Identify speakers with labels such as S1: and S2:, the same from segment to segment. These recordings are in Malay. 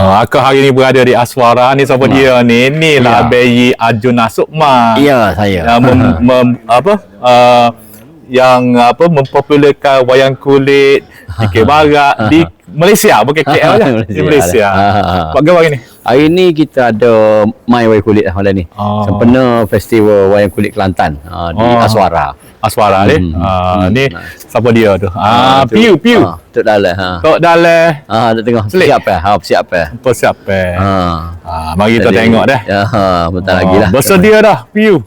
S1: Oh, aku hari ni berada di Aswara ni siapa dia ni? Ni lah
S2: Ya.
S1: Bayi Arjuna Sukma.
S2: Ya, saya.
S1: Yang mem, mem, apa? Uh, yang apa mempopularkan wayang kulit di K Barat di Malaysia bukan KL lah di
S2: Malaysia. Ah.
S1: Buat gambar ni.
S2: Hari ni kita ada mai wayang kulit lah malam ni.
S1: Oh.
S2: Sempena festival wayang kulit Kelantan uh, di
S1: Oh.
S2: Aswara.
S1: Aswara ni.
S2: Hmm,
S1: Ah,
S2: hmm,
S1: ni
S2: nice.
S1: siapa dia tu? Ah,
S2: tu-
S1: Piu Piu.
S2: Ah, Tok Dalam ha.
S1: Tok Daleh.
S2: Ah, dia tengok siap eh. Ha, siap eh.
S1: Apa siapa?
S2: Ha.
S1: Ah, mari kita tengok dah.
S2: Ya, ha, bentar lagi lah.
S1: Bersedia dah, Piu.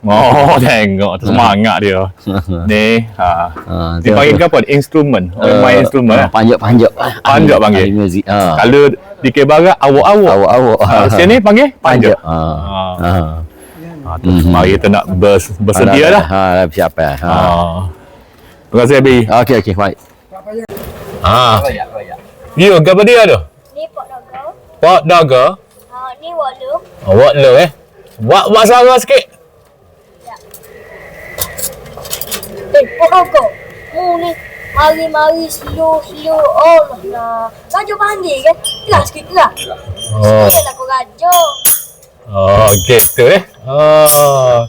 S1: Oh, tengok tu semangat dia. Ni, ha.
S2: Ha,
S1: Dipanggil apa? Instrumen. Orang main instrumen. eh?
S2: Panjat-panjat.
S1: Panjat panggil.
S2: Ahli muzik. Ha.
S1: Kalau di K Barat awak-awak.
S2: Awak-awak.
S1: Ha, sini panggil panjat.
S2: Ha.
S1: Ah.
S2: Ha.
S1: Ha, tu, Mari kita nak bers, bersedia dah.
S2: Ha, dah siap eh. Ha.
S1: Ha. Terima kasih, Abi.
S2: Okey, okey, baik.
S1: Ha. Dia apa dia tu?
S3: Ni pot daga.
S1: Pak daga.
S3: Ha, ni walu.
S1: Awak le eh. Buat buat suara sikit.
S3: Eh, pot daga. Mu ni mari-mari slow slow oh lah. Raja panggil kan? Kelas sikit kelas.
S1: Oh.
S3: Sikit lah kau raja.
S1: Oh, gitu eh. Oh.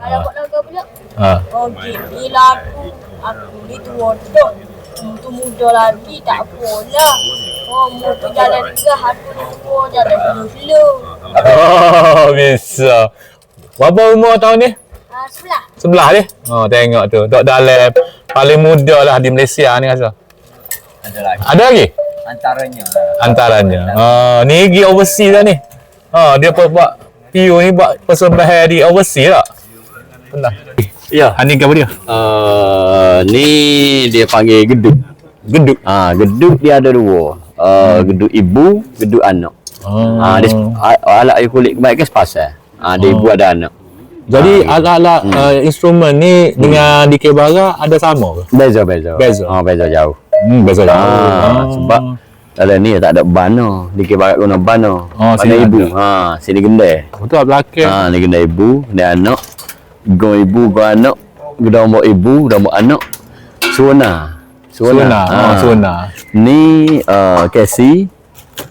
S3: Kalau pot daga pula.
S1: Ha.
S3: Oh, gila aku. Aku ni tua tok. Tu muda lagi tak apalah. Oh, mu tu jalan gerah. Aku ni tua jalan slow-slow.
S1: Oh, bisa. Berapa umur tahun ni?
S3: Ha, sebelah.
S1: Sebelah dia. Oh, tengok tu. Tok Dalem paling muda lah di Malaysia ni rasa.
S4: Ada lagi.
S1: Ada lagi?
S4: Antaranya lah.
S1: Antaranya. Ah, ni pergi overseas dah ni. Ha, dia buat buat PU ni buat persembahan di overseas tak? Pernah.
S2: Ya.
S1: Ha, ni apa dia?
S2: Uh, ni dia panggil geduk.
S1: Geduk.
S2: Ha, geduk dia ada dua. Uh, geduk ibu, geduk anak.
S1: Oh.
S2: Ha, dia alat air kulit kebanyakan sepasal. Ha, dia ibu ada anak.
S1: Jadi
S2: Ah,
S1: alat-alat uh, instrumen ni dengan di Barat ada sama ke?
S2: Beza beza.
S1: Beza.
S2: Ha, beza jauh.
S1: Hmm, beza jauh.
S2: Ha,
S1: Ah.
S2: sebab dalam ni tak ada bana. Di barat guna bana.
S1: Oh,
S2: Bana
S1: sini
S2: ibu.
S1: ada.
S2: Ha, sini gendai.
S1: Betul belakang.
S2: Ha, ni gendai ibu, gendai anak. Go ibu, go anak. Gedang mbok ibu, gedang mbok anak. Suona.
S1: Suona.
S2: Ha.
S1: Oh, suona.
S2: Ni uh, Casey,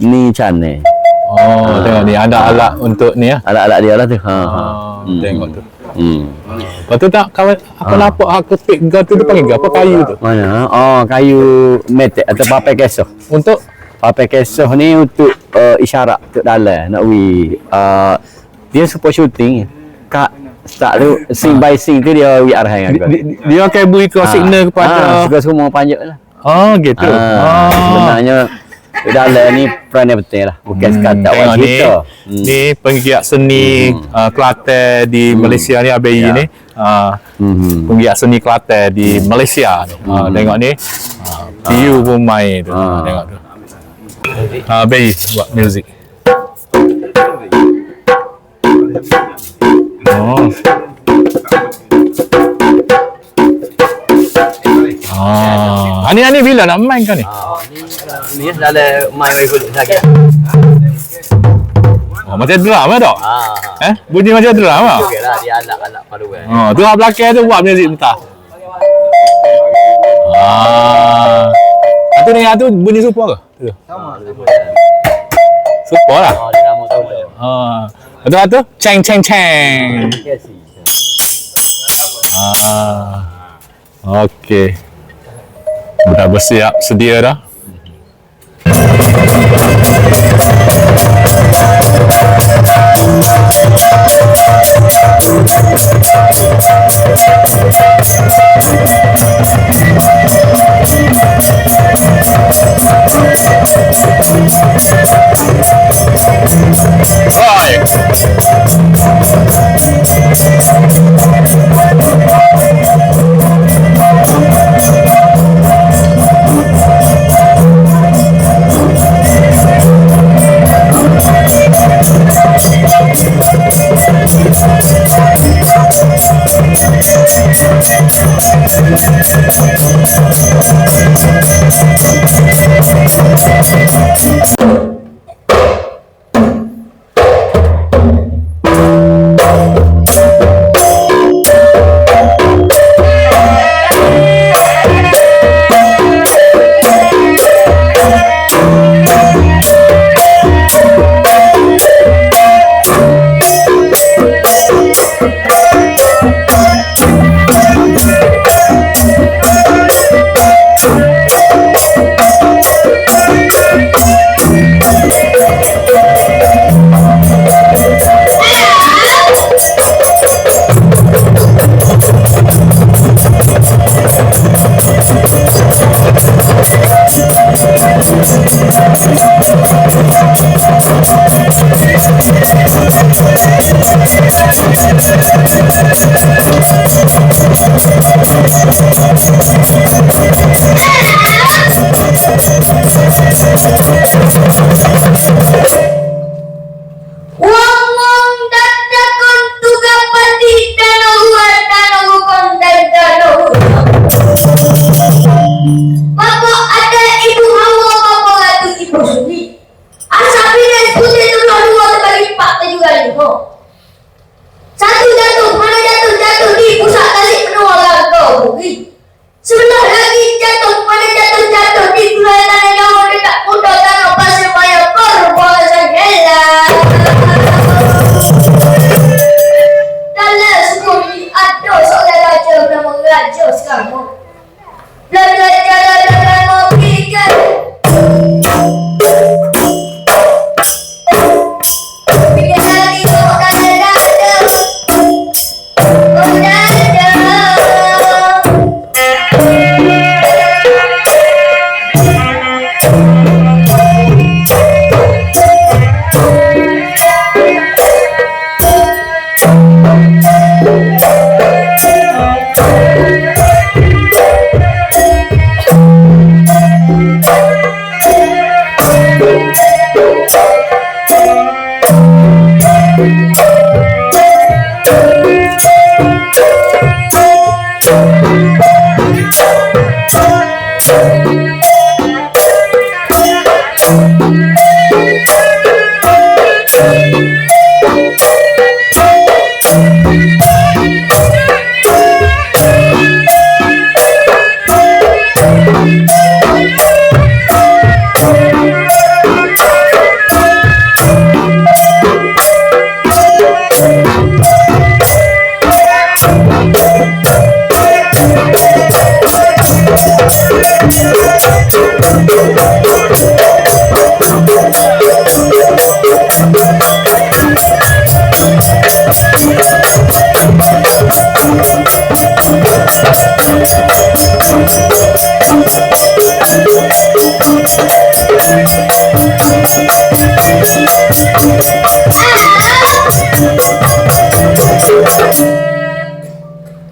S2: ni Chane.
S1: Oh, tengok ni ada alat untuk ni ya.
S2: Alat-alat dia lah tu. Ha. ha.
S1: Ah, tengok tu.
S2: Hmm.
S1: Lepas tu tak kawan aku nampak aku pik kau tu dia panggil apa kayu tu?
S2: Mana? ha? Oh, kayu metek atau papai kesoh.
S1: Untuk
S2: Papai kesoh ni untuk uh, isyarat untuk dalam nak wi uh, dia support shooting kak start tu scene by scene tu dia wi arahan
S1: di,
S2: aku.
S1: di, dia akan beri kau signal kepada
S2: ah, suka semua panjat lah.
S1: Oh gitu.
S2: Ah, sebenarnya untuk dalam ni peran yang penting lah. Bukan sekadar
S1: Tengok
S2: buat
S1: ni,
S2: kita.
S1: ni penggiat seni uh, Kelantan di Malaysia ni ABI
S2: Ya.
S1: ni. Uh,
S2: Hmm.
S1: penggiat seni Kelantan di Malaysia ni. Uh, tengok ni. Uh, Piu pun main tu.
S2: Ah.
S1: Tengok tu. Uh, ABI buat music. Oh. Ah, ani ani bila nak main kau ni?
S2: Ni dalam main kulit lagi.
S1: Oh, macam drum eh tak?
S2: Ah.
S1: Eh, bunyi macam drum ah.
S2: Okeylah dia anak-anak paduan.
S1: Oh, tu kat belakang tu buat muzik entah. Ah. Itu ni tu bunyi super ke? Tu. Super lah.
S2: Oh, dia nama tu.
S1: Ah. Itu tu ceng ceng ceng. Ah. Okey. Dah bersiap sedia dah. Right.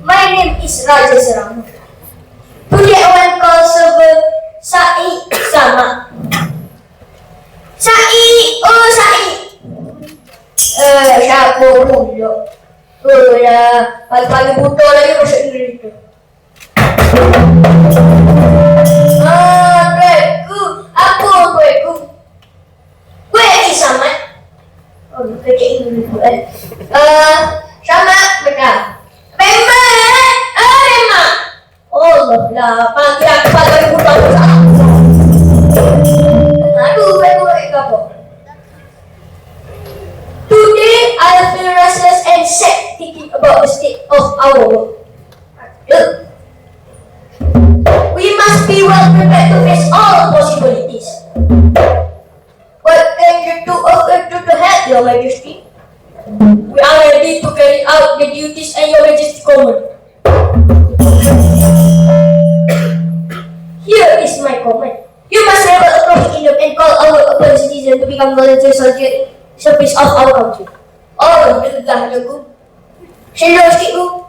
S5: My name is Raja Serama. Today I to call server Sai Sama. Sai, oh Sai. Eh, siapa pula? Oh ya, pagi-pagi buta lagi masuk Inggeris tu. Oh, eh. Eh, sama benar. Memang eh? Ah, memang. Oh lah, panggil aku pagi buta tu salah. Aduh, aku nak apa? Today, I feel restless and sad thinking about the state of our world. We must Sikit ku.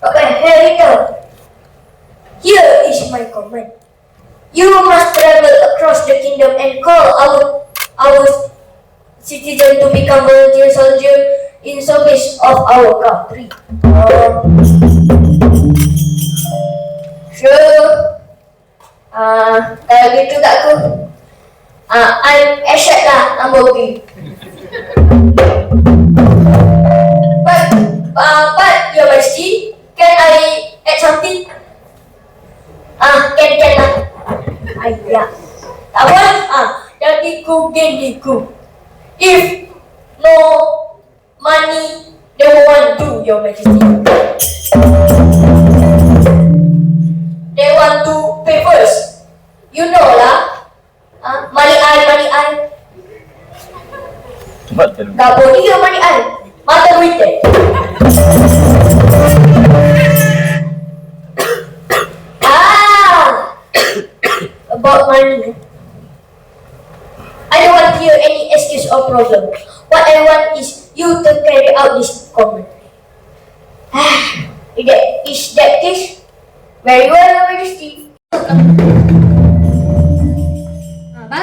S5: Okay, here. Here is my command. You must travel across the kingdom and call our our citizens to become volunteer soldier in service of our country. Oh. Sure. Ah, kalau gitu tak aku. Ah, I'm Ashad lah nama Bobby.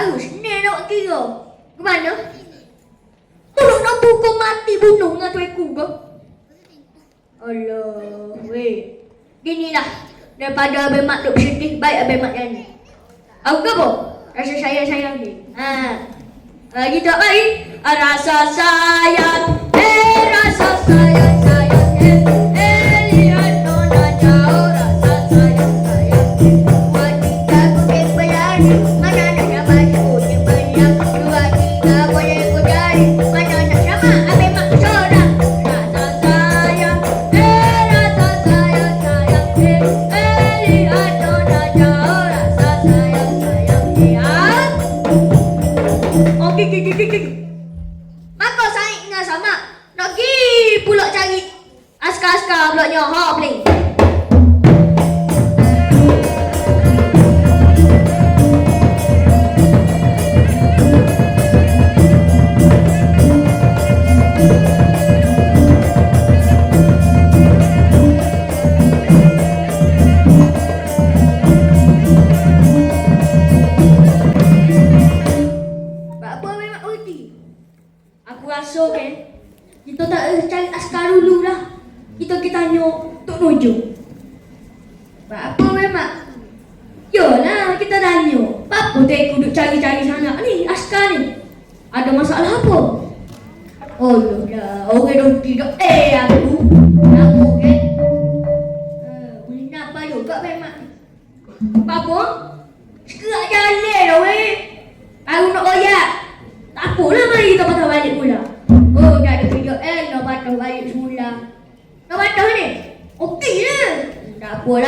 S5: baru senang nak kira. Ke mana? Tolong nak pukul mati bunuh dengan tuan ku ke? Alah, weh. Gini lah. Daripada abang mak duk bersedih, baik abang mak nyanyi. Aku ke apa? Rasa sayang-sayang ni. Haa. Lagi tak baik. Rasa sayang. Eh,
S3: rasa sayang-sayang. Put your hole. 我呢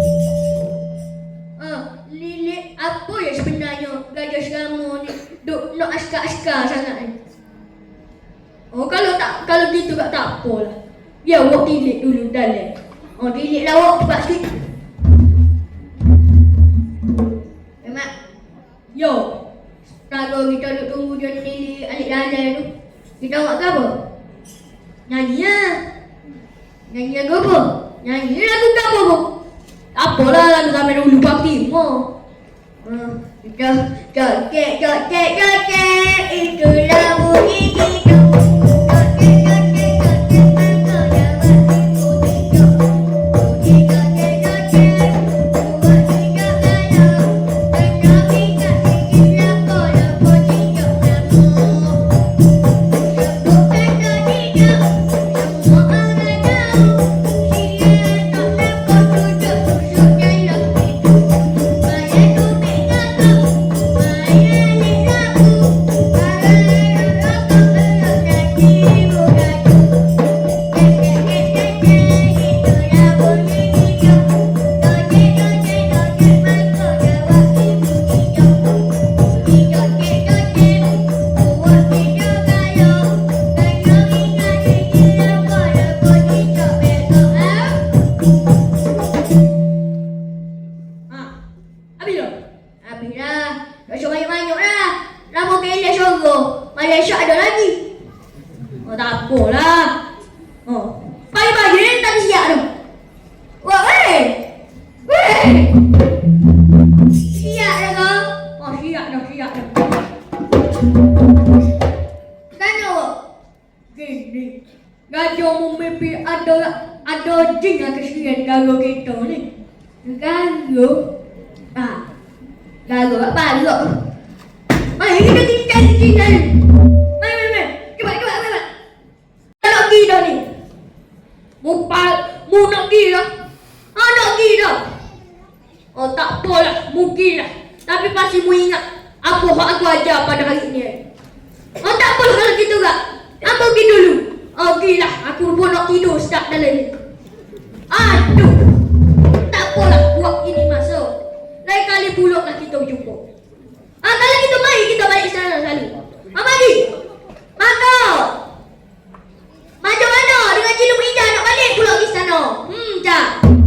S3: belajar segama ni Duk nak askar-askar sangat ni. Oh kalau tak, kalau gitu tak apa lah. Biar awak tilik dulu dalam Oh tilik lah awak buat sikit. Eh, Emak Yo. Kalau kita duk tunggu dia tilik alik dalam tu Kita buat ke apa? Nyanyi lah. Nyanyi lagu apa? Nyanyi lagu ke apa? Apalah lagu kami dulu buat timur 음, 몇, 몇 개, 몇 개, 몇 개, 이끌어보이기 Mu nak pergi dah. Ha nak pergi dah. Oh tak apalah, mungkin lah. Tapi pasti mu ingat apa hak aku ajar pada hari ini. Oh tak apalah kalau gitu gak. Aku pergi dulu. Oh gilah, aku pun nak tidur sedap dalam ni. Aduh. Tak apalah buat ini masa. Lain kali pula lah kita jumpa. Ah kalau kita mai kita balik sana selalu. Ha mari. Makau. Luk Ija nak balik pula ke sana? Hmm, Cak.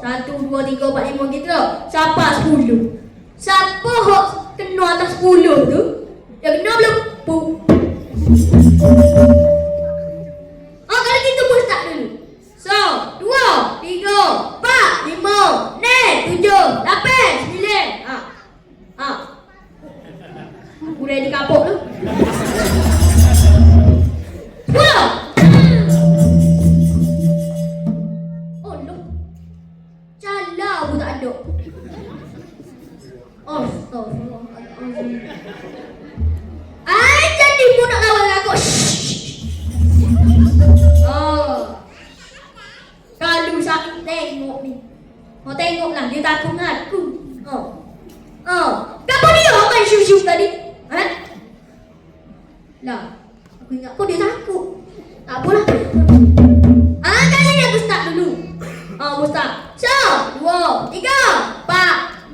S3: Satu, dua, tiga, empat, lima gitu. Siapa sepuluh? Siapa hok kena atas sepuluh tu? Dia kena belum? Bu. Oh, kalau gitu pun start dulu. So, dua, tiga, empat, lima, enam, tujuh, lapan, sembilan. Ha. Ha. Boleh di kapuk tu. Sepuluh. Kau tengoklah dia takut dengan aku. Oh. Oh. Kenapa dia main syuk-syuk tadi? Ha? Lah. Aku ingat kau dia takut. Tak apalah. Ah, kali ni aku start dulu. Oh, aku start. So, dua, tiga, empat,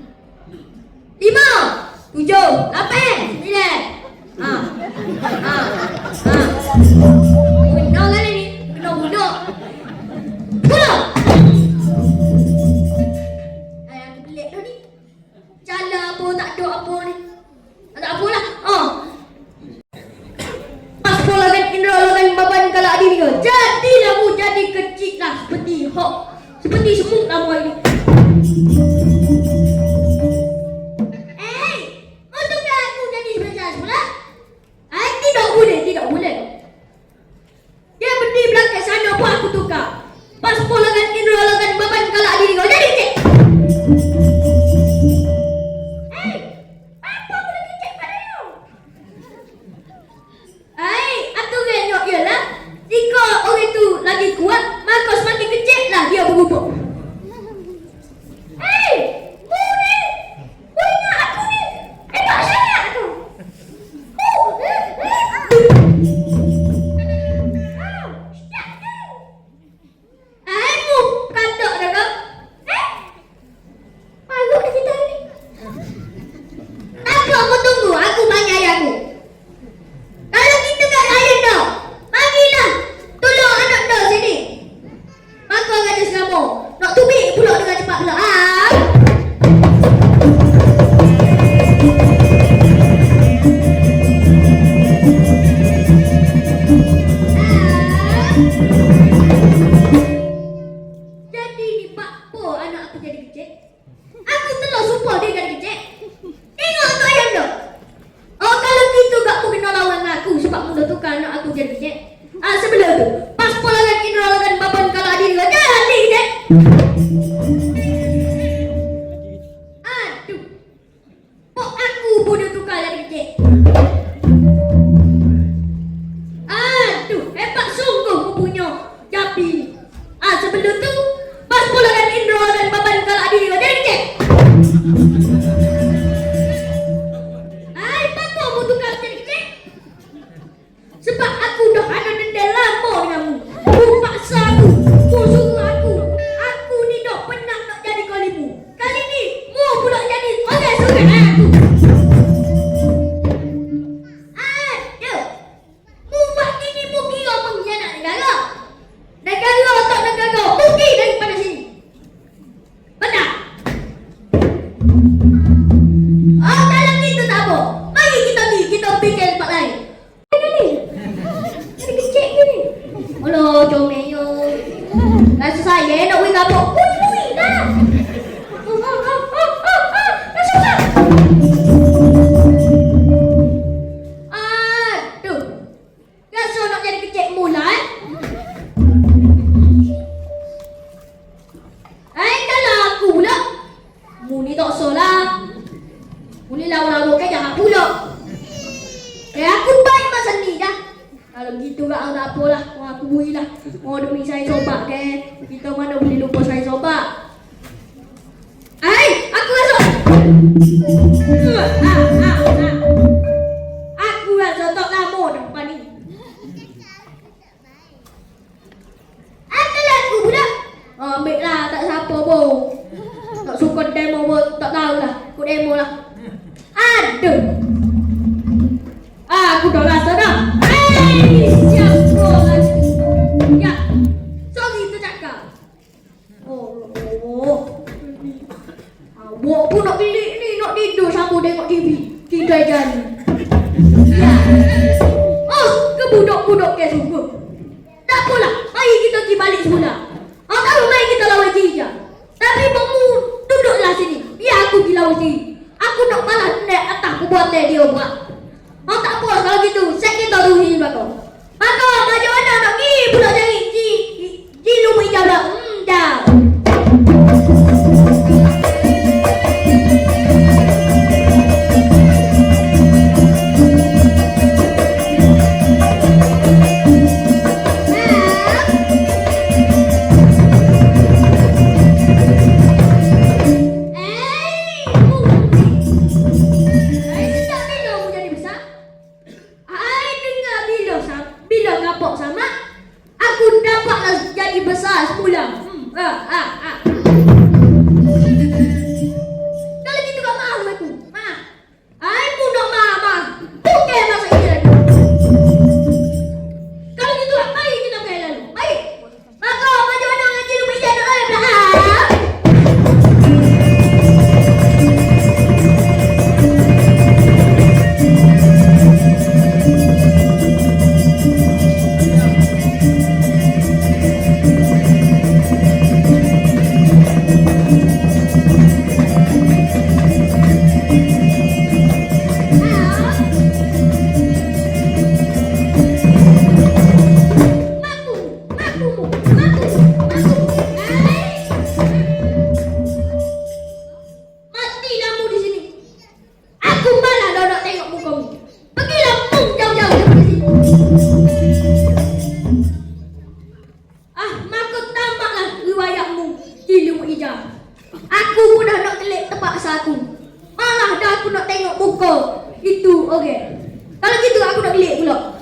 S3: lima, tujuh, lapan, sembilan. Ha. Ha. Ha. Seperti hok. Seperti semut kamu ini. temui lah Oh demi saya coba ke Kita mana boleh lupa saya coba? Hai, aku masuk. Ha, ha, ha. buat teh dia buat. Oh tak apa kalau gitu. Saya kita duhi bako. Maka macam mana nak pergi pula dia. Kalau gitu aku nak beli pula.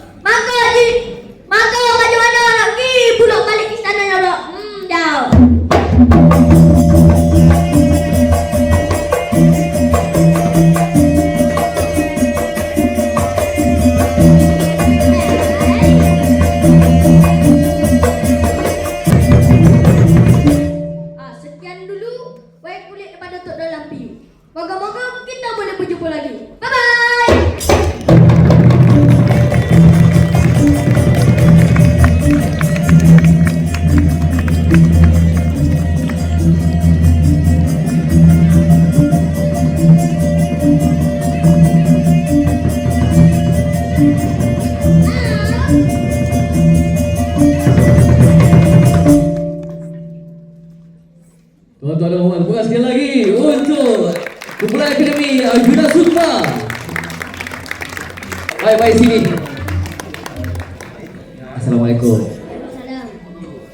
S6: Tuan-tuan dan puan, terima kasih sekali lagi untuk Kumpulan Akademi Arjuna Sukma. Baik, baik sini. Assalamualaikum.
S3: Salam.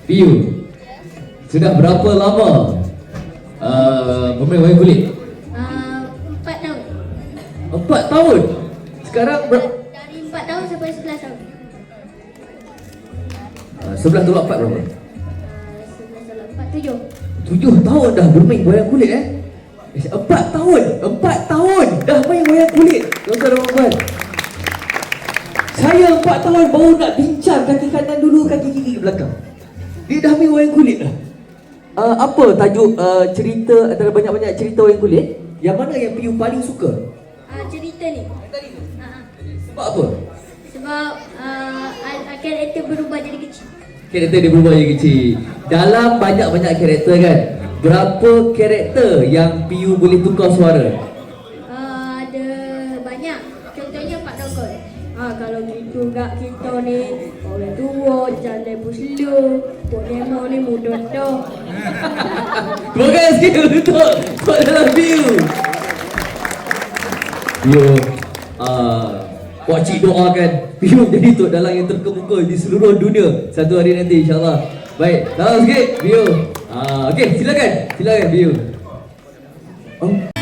S6: Piu, sudah berapa lama uh, bermain wayang kulit?
S3: Uh, empat tahun.
S6: Empat tahun. Sekarang ber
S3: Dari empat tahun sampai sebelas tahun.
S6: uh, sebelah tolak empat berapa?
S3: Uh, sebelas tahun. Empat tujuh.
S6: Tujuh tahun dah bermain wayang kulit eh? Eh, Empat tahun, empat tahun dah main wayang kulit. Tuan-tuan dan puan. Saya empat tahun baru nak bincang kaki kanan dulu, kaki kiri belakang. Dia dah main wayang kulit dah. Uh, apa tajuk uh, cerita antara banyak-banyak cerita wayang kulit? Yang mana yang Piu paling suka?
S3: Uh, cerita ni. Uh,
S6: Sebab apa?
S3: sebab uh, karakter berubah jadi kecil.
S6: Karakter dia berubah jadi kecil. Dalam banyak-banyak karakter kan, berapa karakter yang Piu boleh tukar suara?
S3: Uh, ada banyak. Contohnya Pak Dongkol. Ah kalau gitu gak kita ni orang tua jalan puslu, Pokemon ni mudah dah.
S6: Terima kasih untuk Pak dalam Piu. Piu, uh, Pakcik doakan Piu jadi Tok Dalang yang terkemuka di seluruh dunia satu hari nanti insyaAllah. Baik, dalam sikit Piu. Uh, okay, silakan. Silakan Piu. Um,